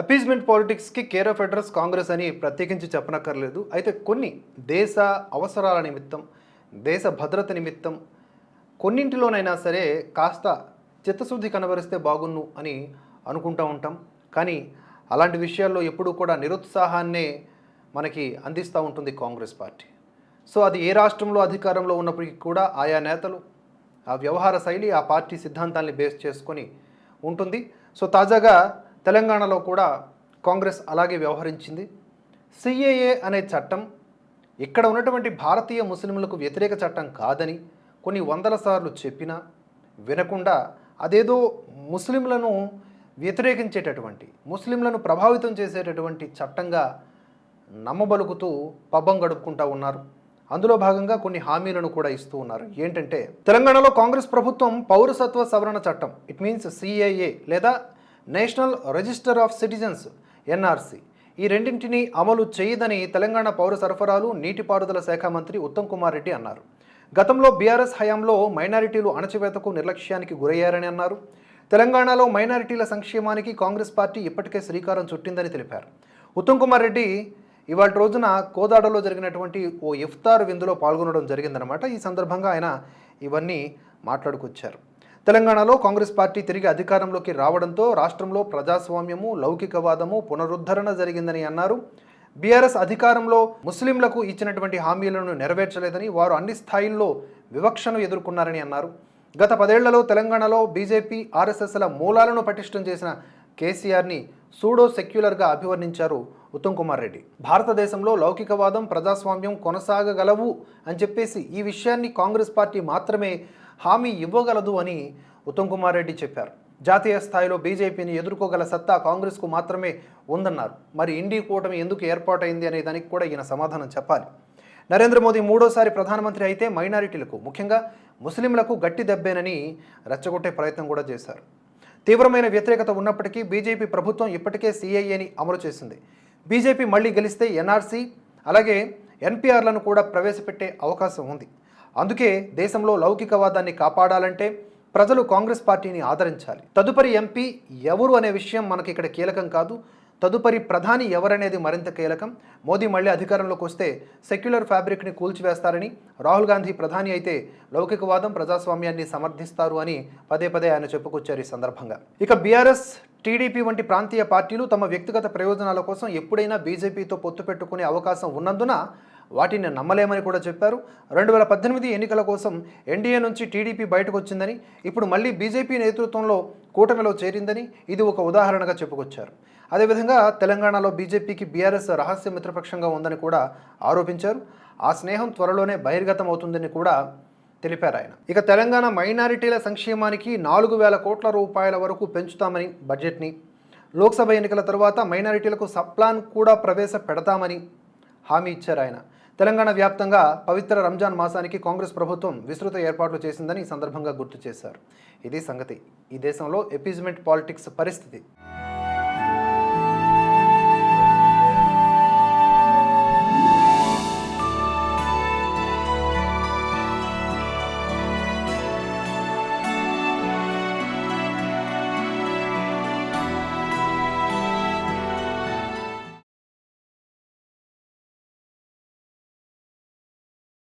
Appeasement పాలిటిక్స్కి care of address Congress అని ప్రత్యేకించి చెప్పనక్కర్లేదు. అయితే కొన్ని దేశ అవసరాల నిమిత్తం దేశ భద్రత నిమిత్తం కొన్నింటిలోనైనా సరే కాస్త చిత్తశుద్ధి కనబరిస్తే బాగున్ను అని అనుకుంటూ ఉంటాం. కానీ అలాంటి విషయాల్లో ఎప్పుడూ కూడా నిరుత్సాహాన్నే మనకి అందిస్తూ ఉంటుంది కాంగ్రెస్ పార్టీ. సో అది ఏ రాష్ట్రంలో అధికారంలో ఉన్నప్పటికీ కూడా ఆయా నేతలు ఆ వ్యవహార శైలి ఆ పార్టీ సిద్ధాంతాల్ని బేస్ చేసుకొని ఉంటుంది. సో తాజాగా తెలంగాణలో కూడా కాంగ్రెస్ అలాగే వ్యవహరించింది. సిఏఏ అనే చట్టం ఇక్కడ ఉన్నటువంటి భారతీయ ముస్లింలకు వ్యతిరేక చట్టం కాదని కొన్ని వందల సార్లు చెప్పినా వినకుండా అదేదో ముస్లింలను వ్యతిరేకించేటటువంటి ముస్లింలను ప్రభావితం చేసేటటువంటి చట్టంగా నమ్మబలుకుతూ పబ్బం గడుపుకుంటూ ఉన్నారు. అందులో భాగంగా కొన్ని హామీలను కూడా ఇస్తూ ఉన్నారు. ఏంటంటే తెలంగాణలో కాంగ్రెస్ ప్రభుత్వం పౌరసత్వ సవరణ చట్టం ఇట్ మీన్స్ సిఏఏ లేదా national register of citizens NRC. ఈ రెండింటిని అమలు చేయదని తెలంగాణ పౌర సరఫరాలు నీటిపారుదల శాఖ మంత్రి ఉత్తమ్ కుమార్ రెడ్డి అన్నారు. గతంలో బీఆర్ఎస్ హయాంలో మైనారిటీలు అణచివేతకు నిర్లక్ష్యానికి గురయ్యారని అన్నారు. తెలంగాణలో మైనారిటీల సంక్షేమానికి కాంగ్రెస్ పార్టీ ఇప్పటికే శ్రీకారం చుట్టిందని తెలిపారు. ఉత్తమ్ కుమార్ రెడ్డి ఇవాళ రోజున కోదాడలో జరిగినటువంటి ఓ ఇఫ్తార్ విందులో పాల్గొనడం జరిగిందనమాట ఈ సందర్భంగా ఆయన ఇవన్నీ మాట్లాడుకొచ్చారు. తెలంగాణలో కాంగ్రెస్ పార్టీ తిరిగి అధికారంలోకి రావడంతో రాష్ట్రంలో ప్రజాస్వామ్యము లౌకికవాదము పునరుద్ధరణ జరిగిందని అన్నారు. బీఆర్ఎస్ అధికారంలో ముస్లింలకు ఇచ్చినటువంటి హామీలను నెరవేర్చలేదని వారు అన్ని స్థాయిల్లో వివక్షను ఎదుర్కొన్నారని అన్నారు. గత పదేళ్ళలో తెలంగాణలో బీజేపీ ఆర్ఎస్ఎస్ల మూలాలను పటిష్టం చేసిన కేసీఆర్ని సూడో సెక్యులర్గా అభివర్ణించారు ఉత్తమ్ కుమార్ రెడ్డి. భారతదేశంలో లౌకికవాదం ప్రజాస్వామ్యం కొనసాగగలవు అని చెప్పేసి ఈ విషయాన్ని కాంగ్రెస్ పార్టీ మాత్రమే హామీ ఇవ్వగలదు అని ఉత్తమ్ కుమార్ రెడ్డి చెప్పారు. జాతీయ స్థాయిలో బీజేపీని ఎదుర్కోగల సత్తా కాంగ్రెస్కు మాత్రమే ఉందన్నారు. మరి ఇండీ కూటమి ఎందుకు ఏర్పాటైంది అనే దానికి కూడా ఈయన సమాధానం చెప్పాలి. నరేంద్ర మోదీ మూడోసారి ప్రధానమంత్రి అయితే మైనారిటీలకు ముఖ్యంగా ముస్లింలకు గట్టి దెబ్బేనని రెచ్చగొట్టే ప్రయత్నం కూడా చేశారు. తీవ్రమైన వ్యతిరేకత ఉన్నప్పటికీ బీజేపీ ప్రభుత్వం ఇప్పటికే సిఐఏని అమలు చేసింది. బీజేపీ మళ్ళీ గెలిస్తే ఎన్ఆర్సీ అలాగే ఎన్పిఆర్లను కూడా ప్రవేశపెట్టే అవకాశం ఉంది. అందుకే దేశంలో లౌకికవాదాన్ని కాపాడాలంటే ప్రజలు కాంగ్రెస్ పార్టీని ఆదరించాలి. తదుపరి ఎంపీ ఎవరు అనే విషయం మనకి ఇక్కడ కీలకం కాదు. తదుపరి ప్రధాని ఎవరనేది మరింత కీలకం. మోదీ మళ్ళీ అధికారంలోకి వస్తే సెక్యులర్ ఫ్యాబ్రిక్ని కూల్చివేస్తారని రాహుల్ గాంధీ ప్రధాని అయితే లౌకికవాదం ప్రజాస్వామ్యాన్ని సమర్థిస్తారు అని పదే పదే ఆయన చెప్పుకొచ్చారు ఈ సందర్భంగా. ఇక బీఆర్ఎస్ టీడీపీ వంటి ప్రాంతీయ పార్టీలు తమ వ్యక్తిగత ప్రయోజనాల కోసం ఎప్పుడైనా బీజేపీతో పొత్తు పెట్టుకునే అవకాశం ఉన్నందున వాటిని నమ్మలేమని కూడా చెప్పారు. రెండు వేల పద్దెనిమిది ఎన్నికల కోసం ఎన్డీఏ నుంచి టీడీపీ బయటకు వచ్చిందని ఇప్పుడు మళ్ళీ బీజేపీ నేతృత్వంలో కూటమిలో చేరిందని ఇది ఒక ఉదాహరణగా చెప్పుకొచ్చారు. అదేవిధంగా తెలంగాణలో బీజేపీకి బీఆర్ఎస్ రహస్య మిత్రపక్షంగా ఉందని కూడా ఆరోపించారు. ఆ స్నేహం త్వరలోనే బహిర్గతం అవుతుందని కూడా తెలిపారు ఆయన. ఇక తెలంగాణ మైనారిటీల సంక్షేమానికి నాలుగు వేల కోట్ల రూపాయల వరకు పెంచుతామని బడ్జెట్ని లోక్సభ ఎన్నికల తర్వాత మైనారిటీలకు సప్లాన్ కూడా ప్రవేశపెడతామని హామీ ఇచ్చారు ఆయన. తెలంగాణ వ్యాప్తంగా పవిత్ర రంజాన్ మాసానికి కాంగ్రెస్ ప్రభుత్వం విస్తృత ఏర్పాట్లు చేసిందని సందర్భంగా గుర్తు చేశారు. ఇది సంగతి. ఈ దేశంలో ఎపీజ్మెంట్ పాలిటిక్స్ పరిస్థితి.